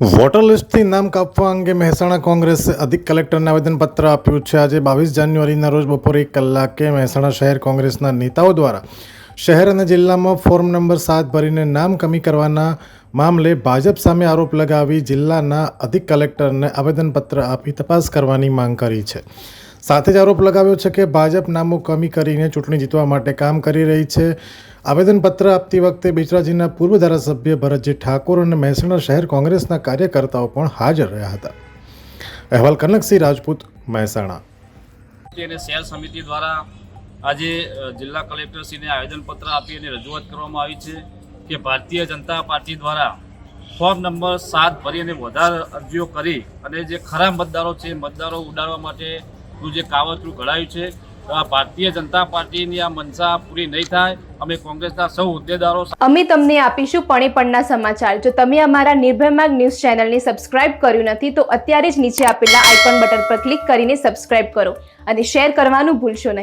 Water લિસ્ટથી નામ કાપવા અંગે મહેસાણા કોંગ્રેસે અધિક કલેક્ટરને આવેદનપત્ર આપ્યું છે. આજે બાવીસ જાન્યુઆરીના રોજ બપોરે એક કલાકે મહેસાણા શહેર કોંગ્રેસના નેતાઓ દ્વારા શહેર અને જિલ્લામાં ફોર્મ નંબર સાત ભરીને નામ કમી કરવાના મામલે ભાજપ સામે આરોપ લગાવી જિલ્લાના અધિક કલેક્ટરને આવેદનપત્ર આપી તપાસ કરવાની માંગ કરી છે. સાથે જ આરોપ લગાવ્યો છે કે ભાજપ નામો કમી કરીને ચૂંટણી જીતવા માટે કામ કરી રહી છે. આવેદનપત્ર આપતી વખતે બેચરાજીના પૂર્વ ધારાસભ્ય ભરતજી ઠાકોર અને મહેસાણા શહેર કોંગ્રેસના કાર્યકર્તાઓ પણ હાજર રહ્યા હતા. અહેવાલ કનકસિંહ રાજપૂત, મહેસાણા. અને શહેર સમિતિ દ્વારા આજે જિલ્લા કલેક્ટરશ્રીને આવેદનપત્ર આપી અને રજૂઆત કરવામાં આવી છે કે ભારતીય જનતા પાર્ટી દ્વારા ફોર્મ નંબર સાત ભરી અને વધારે અરજીઓ કરી અને જે ખરા મતદારો છે, મતદારો ઉડાડવા માટેનું જે કાવતરું ઘડાયું છે આ ભારતીય જનતા પાર્ટીની આ મનસા પૂરી નહીં થાય. અમે કોંગ્રેસના સૌ હોદ્દેદારો અમે તમને આપીશું પણે પણના સમાચાર. જો તમે અમારા નિર્ભય માર્ગ ન્યૂઝ ચેનલને સબસ્ક્રાઇબ કર્યું નથી, તો અત્યારે જ નીચે આપેલા આઇકોન બટન પર ક્લિક કરીને સબસ્ક્રાઇબ કરો અને શેર કરવાનું ભૂલશો નહીં.